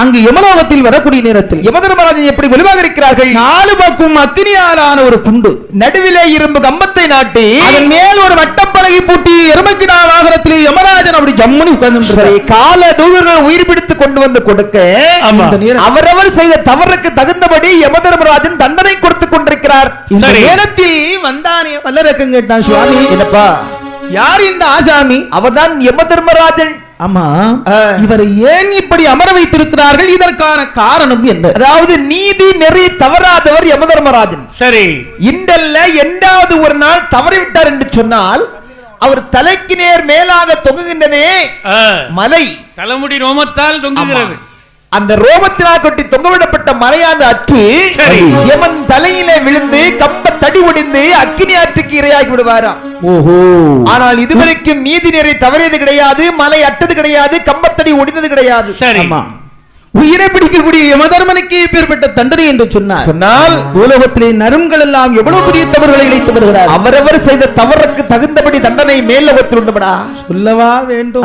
அங்கு யமலோகத்தில் வரக்கூடிய நேரத்தில் யமதர்மராஜன் எப்படி வலுவாக இருக்கிறார்கள்? நாலு பக்கம் அக்னியாலான ஒரு குண்டு. நடுவிலே இரும்பு கம்பத்தை நாட்டி அதன் மேல் ஒரு வட்டப்பலகை பூட்டி எருமக்கிடா வாகனத்தில் யமராஜன் அப்படி ஜம்முனி உட்கார்ந்து சரி, கால தூதர்கள் உயிர் பிடித்து கொண்டு வந்து கொடுக்க அவரவர் செய்த தவறுக்கு தகுந்தபடி யமதர்மராஜன் தண்டனை கொடுத்துக் கொண்டிருக்கிறார். இந்த. நேரத்தில் வந்தானே வல்லரக்கம் கேட்டான் சுவாமி. என்னப்பா? யார் இந்த ஆசாமி? அவர்தான் யமதர்மராஜன். ஆமா. இவரை ஏன் இப்படி அமர வைத்திருக்கிறார்கள்? இதற்கான காரணம் என்ன? அதாவது நீதி நெறி தவறாதவர் யமதர்மராஜன். சரி. இன்றல்ல என்றாவது ஒரு நாள் தவறிவிட்டார் என்று சொன்னால் அவர் தலைக்கு நேர் மேலாக தொங்குகின்றதே மலை. தலைமுடி ரோமத்தால் தொங்குகிறது. அந்த ரோமத்தினால் கொட்டி தொங்கவிடப்பட்ட மலையாந்த அற்று. யமன் தலையிலே விழுந்து கம்ப தடி ஒடிந்து அக்கினி ஆற்றுக்கு இரையாகி விடுவாராம். ஆனால் இதுவரைக்கும் நீதி நெறி தவறியது கிடையாது மலை அட்டது கிடையாது கம்பத்தடி ஒடிந்தது கிடையாது. சரி. ஆமா. உயிரை பிடிக்கக்கூடிய யமதர்மனுக்கு இப்பேற்பட்ட தண்டனை என்று சொன்னார். சொன்னால்? பூலோகத்திலே நருங்கள் எல்லாம் எவ்வளவு பெரிய தவறுகளை இழைத்து வருகிறார் அவரவர் செய்த தவறுக்கு தகுந்தபடி தண்டனை மேல்லோகத்தில் உண்டுபடா. சொல்லவா வேண்டும்.